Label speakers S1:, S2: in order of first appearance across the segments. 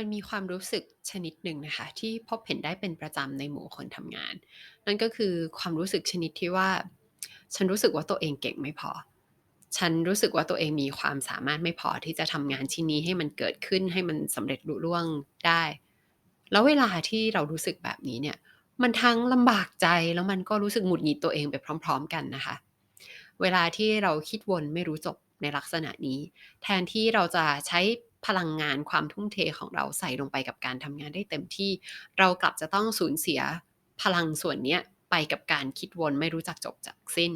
S1: มันมีความรู้สึกชนิดหนึ่งนะคะ ที่พบเห็นได้เป็นประจำในหมู่คนทำงาน นั่นก็คือความรู้สึกชนิดที่ว่า ฉันรู้สึกว่าตัวเองเก่งไม่พอ ฉันรู้สึกว่าตัวเองมีความสามารถไม่พอที่จะทำงานชิ้นนี้ให้มันเกิดขึ้นให้มันสำเร็จลุล่วงได้ แล้วเวลาที่เรารู้สึกแบบนี้เนี่ย มันทั้งลำบากใจแล้วมันก็รู้สึกหงุดหงิดตัวเองไปพร้อม ๆ กันนะคะ เวลาที่เราคิดวนไม่รู้จบในลักษณะนี้ แทนที่เราจะใช้ พลังงานความทุ่มเทของเราใส่ลงไปกับการทำงานได้เต็มที่ เรากลับจะต้องสูญเสียพลังส่วนนี้ไปกับการคิดวนไม่รู้จักจบจากสิ้น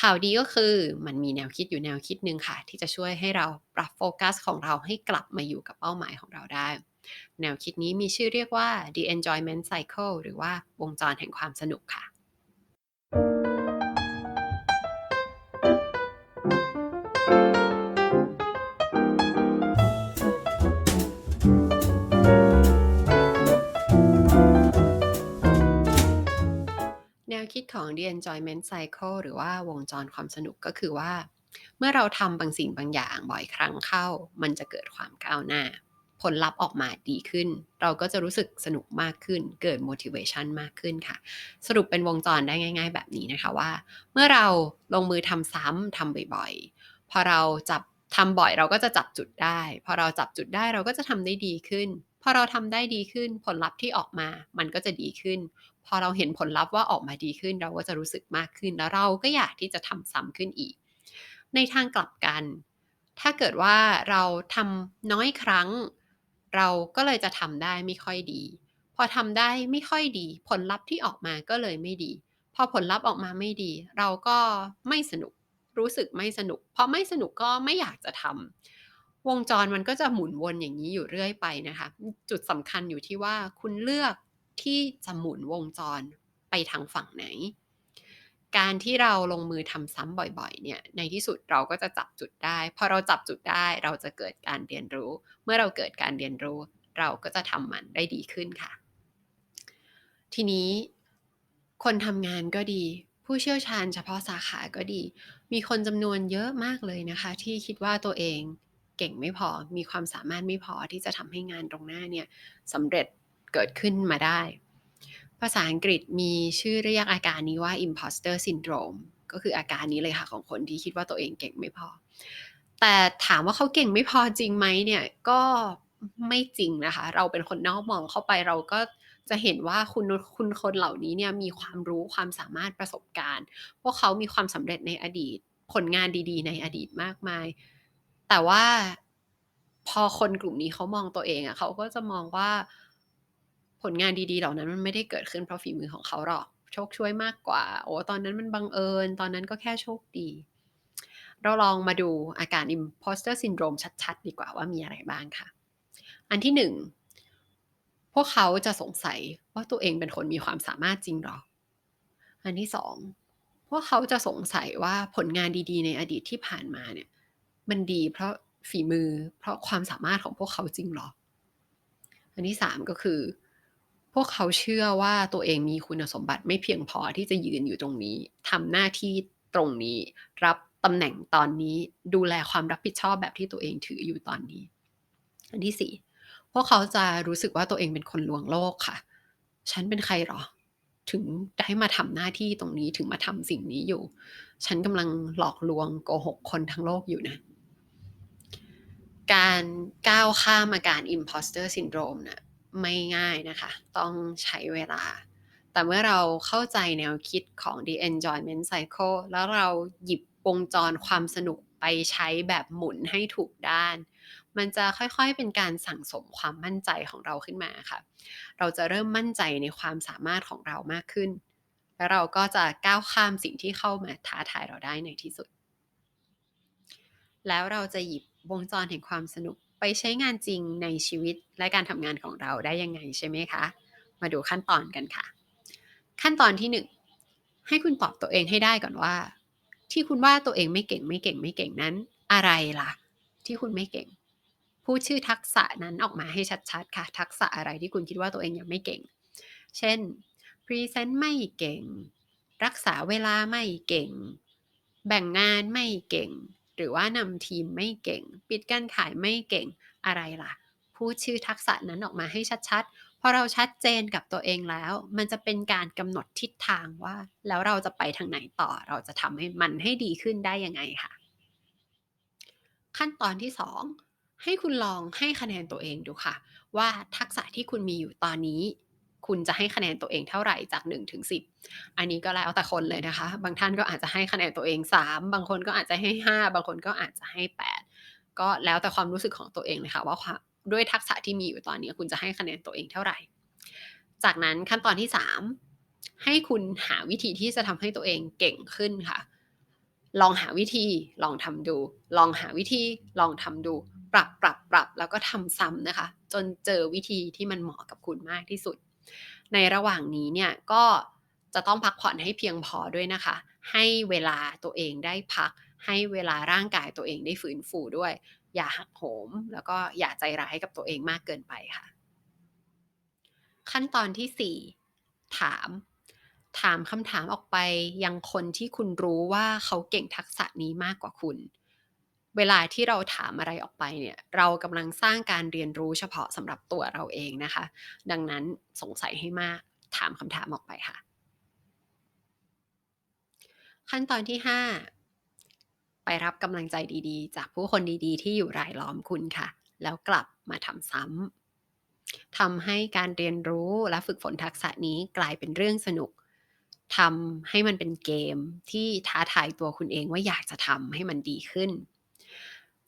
S1: ข่าวดีก็คือมันมีแนวคิดอยู่แนวคิดหนึ่งค่ะ ที่จะช่วยให้เราปรับโฟกัสของเราให้กลับมาอยู่กับเป้าหมายของเราได้ แนวคิดนี้มีชื่อเรียกว่า the enjoyment cycle หรือว่าวงจรแห่งความสนุกค่ะ ของ The Enjoyment Cycle หรือว่าวงจรความสนุกก็คือว่า เมื่อเราทำบางสิ่งบางอย่างบ่อยครั้งเข้า มันจะเกิดความก้าวหน้า ผลลัพธ์ออกมาดีขึ้น เราก็จะรู้สึกสนุกมากขึ้น เกิด motivation มากขึ้นค่ะ สรุปเป็นวงจรได้ง่าย ๆ แบบนี้นะคะว่า เมื่อเราลงมือทำซ้ำทำบ่อยๆ พอเราจับทำบ่อยเราก็จะจับจุดได้ พอเราจับจุดได้เราก็จะทำได้ดีขึ้นพอเราทำได้ดีขึ้นผลลัพธ์ที่ออกมา มันก็จะดีขึ้น พอเราเห็นผลลัพธ์ว่าออกมาดีขึ้น เราก็จะรู้สึกมากขึ้นแล้วเราก็อยากที่จะทำซ้ำขึ้นอีก ในทางกลับกัน ถ้าเกิดว่าเราทำน้อยครั้ง เราก็เลยจะทำได้ไม่ค่อยดี พอทำได้ไม่ค่อยดี ผลลัพธ์ที่ออกมาก็เลยไม่ดี พอผลลัพธ์ออกมาไม่ดี เราก็ไม่สนุกรู้สึกไม่สนุกพอไม่สนุกก็ไม่อยากจะทำวงจรมันก็จะหมุนวนอย่างนี้อยู่เรื่อยไปนะคะ จุดสำคัญอยู่ที่ว่าคุณเลือก ที่จะหมุนวงจรไปทางฝั่งไหน การที่เราลงมือทำซ้ำบ่อยๆ เนี่ย ในที่สุดเราก็จะจับจุดได้ พอเราจับจุดได้เราจะเกิดการเรียนรู้ เมื่อเราเกิดการเรียนรู้ เราก็จะทำมันได้ดีขึ้นค่ะ ทีนี้คนทำงานก็ดี ผู้เชี่ยวชาญเฉพาะสาขาก็ดี มีคนจำนวนเยอะมากเลยนะคะ ที่คิดว่าตัวเองเก่งไม่พอ มีความสามารถไม่พอที่จะทำให้งานตรงหน้าเนี่ยสำเร็จ เกิดขึ้นมาได้ ภาษาอังกฤษมีชื่อเรียกอาการนี้ว่า imposter syndrome ก็คืออาการนี้เลยค่ะของคนที่คิดว่าตัวเองเก่งไม่พอ แต่ถามว่าเขาเก่งไม่พอจริงไหมเนี่ยก็ไม่จริงนะคะ เราเป็นคนนอกมองเข้าไปเราก็จะเห็นว่าคุณคุณคนเหล่านี้เนี่ยมีความรู้ความสามารถประสบการณ์ พวกเขามีความสำเร็จในอดีต ผลงานดีๆ ในอดีตมากมาย แต่ว่าพอคนกลุ่มนี้เขามองตัวเองอะเขาก็จะมองว่า ลงานดีๆ เหล่านั้นมันไม่ได้เกิดขึ้นเพราะฝีมือของเขาหรอก โชคช่วยมากกว่า โอ้ตอนนั้นมันบังเอิญ ตอนนั้นก็แค่โชคดี เราลองมาดูอาการ imposter syndrome ชัดๆ ดีกว่าว่ามีอะไรบ้างค่ะ อันที่หนึ่งพวกเขาจะสงสัยว่าตัวเองเป็นคนมีความสามารถจริงหรอ อันที่สองพวกเขาจะสงสัยว่าผลงานดี ๆ ในอดีตที่ผ่านมาเนี่ย มันดีเพราะฝีมือเพราะความสามารถของพวกเขาจริงหรอ อันที่สามก็คือ พวกเขาเชื่อว่าตัวเองมีคุณสมบัติไม่เพียงพอที่จะยืนอยู่ตรงนี้ทำหน้าที่ตรงนี้ รับตำแหน่งตอนนี้ดูแลความรับผิดชอบแบบที่ตัวเองถืออยู่ตอนนี้ อันที่สี่พวกเขาจะรู้สึกว่าตัวเองเป็นคนลวงโลกค่ะ ฉันเป็นใครหรอ ถึงได้มาทำหน้าที่ตรงนี้ถึงมาทำสิ่งนี้อยู่ ฉันกำลังหลอกลวงโกหกคนทั้งโลกอยู่นะการก้าวข้ามอาการ imposter syndrome นะ่ะ ไม่ง่ายนะคะ ต้องใช้เวลา แต่เมื่อเราเข้าใจแนวคิดของ the enjoyment cycle แล้วเราหยิบวงจรความสนุกไปใช้แบบหมุนให้ถูกด้าน มันจะค่อยๆเป็นการสั่งสมความมั่นใจของเราขึ้นมาค่ะ เราจะเริ่มมั่นใจในความสามารถของเรามากขึ้น แล้วเราก็จะก้าวข้ามสิ่งที่เข้ามาท้าทายเราได้ในที่สุด แล้วเราจะหยิบวงจรแห่งความสนุก ไปใช้งานจริงในชีวิตและการทำงานของเราได้ยังไงใช่ไหมคะ มาดูขั้นตอนกันค่ะ ขั้นตอนที่หนึ่งให้คุณตอบตัวเองให้ได้ก่อนว่า ที่คุณว่าตัวเองไม่เก่งไม่เก่งไม่เก่งนั้น อะไรล่ะ ที่คุณไม่เก่ง พูดชื่อทักษะนั้นออกมาให้ชัดๆค่ะ ทักษะอะไรที่คุณคิดว่าตัวเองยังไม่เก่ง เช่นพรีเซนต์ไม่เก่ง รักษาเวลาไม่เก่ง แบ่งงานไม่เก่ง หรือว่านำทีมไม่เก่ง ปิดการขายไม่เก่งอะไรล่ะ พูดชื่อทักษะนั้นออกมาให้ชัดๆ พอเราชัดเจนกับตัวเองแล้ว มันจะเป็นการกำหนดทิศทางว่า แล้วเราจะไปทางไหนต่อ เราจะทำให้มันให้ดีขึ้นได้ยังไงค่ะ ขั้นตอนที่ 2 ให้คุณลองให้คะแนนตัวเองดูค่ะ ว่าทักษะที่คุณมีอยู่ตอนนี้ คุณจะให้คะแนนตัวเองเท่าไหร่จาก1ถึง10 อันนี้ก็แล้วแต่คนเลยนะคะ บางท่านก็อาจจะให้คะแนนตัวเอง 3 บางคนก็อาจจะให้ 5 บางคนก็อาจจะให้ 8 ก็แล้วแต่ความรู้สึกของตัวเองเลยค่ะว่าด้วยทักษะที่มีอยู่ตอนนี้คุณจะให้คะแนนตัวเองเท่าไหร่ จากนั้นขั้นตอนที่ 3 ให้คุณหาวิธีที่จะทำให้ตัวเองเก่งขึ้นค่ะ ลองหาวิธี ลองทำดู ลองหาวิธี ลองทำดู ปรับปรับปรับแล้วก็ทำซ้ำนะคะ จนเจอวิธีที่มันเหมาะกับคุณมากที่สุด ในระหว่างนี้เนี่ยก็จะต้องพักผ่อนให้เพียงพอด้วยนะคะ ให้เวลาตัวเองได้พัก ให้เวลาร่างกายตัวเองได้ฟื้นฟูด้วย อย่าหักโหม แล้วก็อย่าใจร้ายกับตัวเองมากเกินไปค่ะ ขั้นตอนที่ 4 ถาม ถามคำถามออกไปยังคนที่คุณรู้ว่าเขาเก่งทักษะนี้มากกว่าคุณ เวลาที่เราถามอะไรออกไปเนี่ยเรากำลังสร้างการเรียนรู้เฉพาะสำหรับตัวเราเองนะคะ ดังนั้นสงสัยให้มากถามคำถามออกไปค่ะ ขั้นตอนที่ 5 ไปรับกำลังใจดีๆ จากผู้คนดีๆ ที่อยู่รายล้อมคุณค่ะ แล้วกลับมาทำซ้ำทำให้การเรียนรู้และฝึกฝนทักษะนี้กลายเป็นเรื่องสนุกทำให้มันเป็นเกมที่ท้าทายตัวคุณเองว่าอยากจะทำให้มันดีขึ้น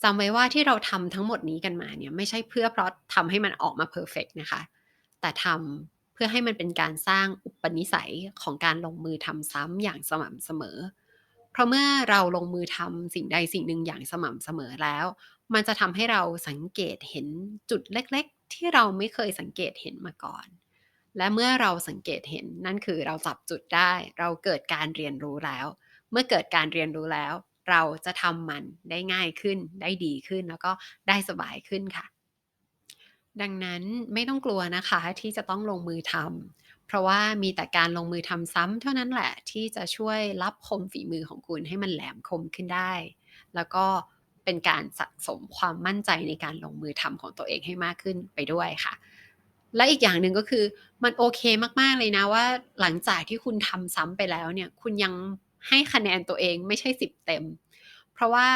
S1: จำไว้ว่าที่เราทำทั้งหมดนี้กันมาเนี่ยไม่ใช่เพื่อเพราะทำให้มันออกมาเพอร์เฟกนะคะ แต่ทำเพื่อให้มันเป็นการสร้างอุปนิสัยของการลงมือทำซ้ำอย่างสม่ำเสมอ เพราะเมื่อเราลงมือทำสิ่งใดสิ่งหนึ่งอย่างสม่ำเสมอแล้ว มันจะทำให้เราสังเกตเห็นจุดเล็ก ๆ ที่เราไม่เคยสังเกตเห็นมาก่อน และเมื่อเราสังเกตเห็นนั่นคือเราจับจุดได้ เราเกิดการเรียนรู้แล้ว เมื่อเกิดการเรียนรู้แล้ว เราจะทำมันได้ง่ายขึ้น ได้ดีขึ้นแล้วก็ได้สบายขึ้นค่ะ ดังนั้นไม่ต้องกลัวนะคะที่จะต้องลงมือทำเพราะว่ามีแต่การลงมือทำซ้ำเท่านั้นแหละที่จะช่วยรับคมฝีมือของคุณให้มันแหลมคมขึ้นได้ แล้วก็เป็นการสะสมความมั่นใจในการลงมือทำของตัวเองให้มากขึ้นไปด้วยค่ะและอีกอย่างหนึ่งก็คือมันโอเคมากๆเลยนะว่าหลังจากที่คุณทำซ้ำไปแล้วเนี่ย คุณยัง ให้คะแนนตัวเองไม่ใช่สิบเต็ม เพราะว่า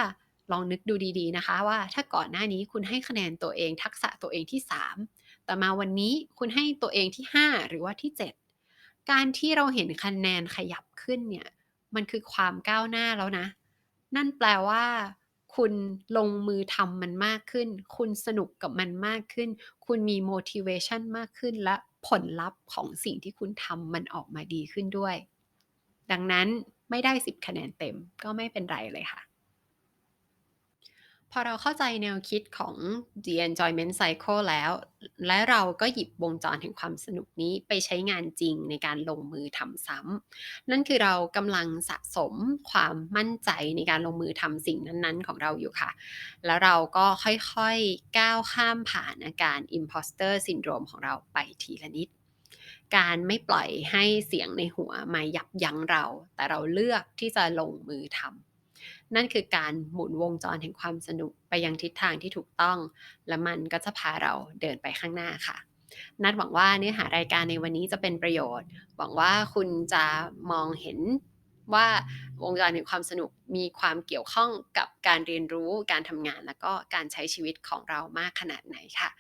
S1: ลองนึกดูดีๆนะคะว่าถ้าก่อนหน้านี้คุณให้คะแนนตัวเอง ทักษะตัวเองที่ 3 แต่มาวันนี้คุณให้ตัวเองที่ 5 หรือว่าที่ 7 การที่เราเห็นคะแนนขยับขึ้นเนี่ยมันคือความก้าวหน้าแล้วนะ นั่นแปลว่า คุณลงมือทำมันมากขึ้น คุณสนุกกับมันมากขึ้น คุณมี motivation มากขึ้น และผลลัพธ์ของสิ่งที่คุณทำมันออกมาดีขึ้นด้วย ดังนั้น ไม่ได้ 10 คะแนนเต็มก็ไม่เป็นไรเลยค่ะ พอเราเข้าใจแนวคิดของ The Enjoyment Cycle แล้ว และเราก็หยิบวงจรแห่งความสนุกนี้ไปใช้งานจริงในการลงมือทำซ้ำ นั่นคือเรากำลังสะสมความมั่นใจในการลงมือทำสิ่งนั้นๆ ของเราอยู่ค่ะ แล้วเราก็ค่อยๆก้าวข้ามผ่านอาการ Imposter Syndrome ของเราไปทีละนิด การไม่ปล่อยให้เสียงในหัวมายับยั้งเรา แต่เราเลือกที่จะลงมือทำนั่นคือการหมุนวงจรแห่งความสนุกไปยังทิศทางที่ถูกต้อง และมันก็จะพาเราเดินไปข้างหน้าค่ะ นัดหวังว่าเนื้อหารายการในวันนี้จะเป็นประโยชน์ หวังว่าคุณจะมองเห็นว่าวงจรแห่งความสนุกมีความเกี่ยวข้องกับการเรียนรู้การทำงาน แล้วก็การใช้ชีวิตของเรามากขนาดไหนค่ะ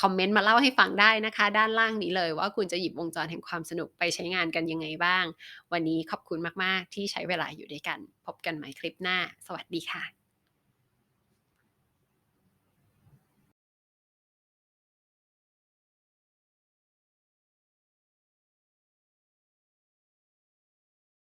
S1: คอมเมนต์มาเล่าให้ฟังได้นะคะ ด้านล่างนี้เลยว่าคุณจะหยิบวงจรแห่งความสนุกไปใช้งานกันยังไงบ้าง วันนี้ขอบคุณมาก ๆ ที่ใช้เวลาอยู่ด้วยกัน พบกันใหม่คลิปหน้า สวัสดีค่ะ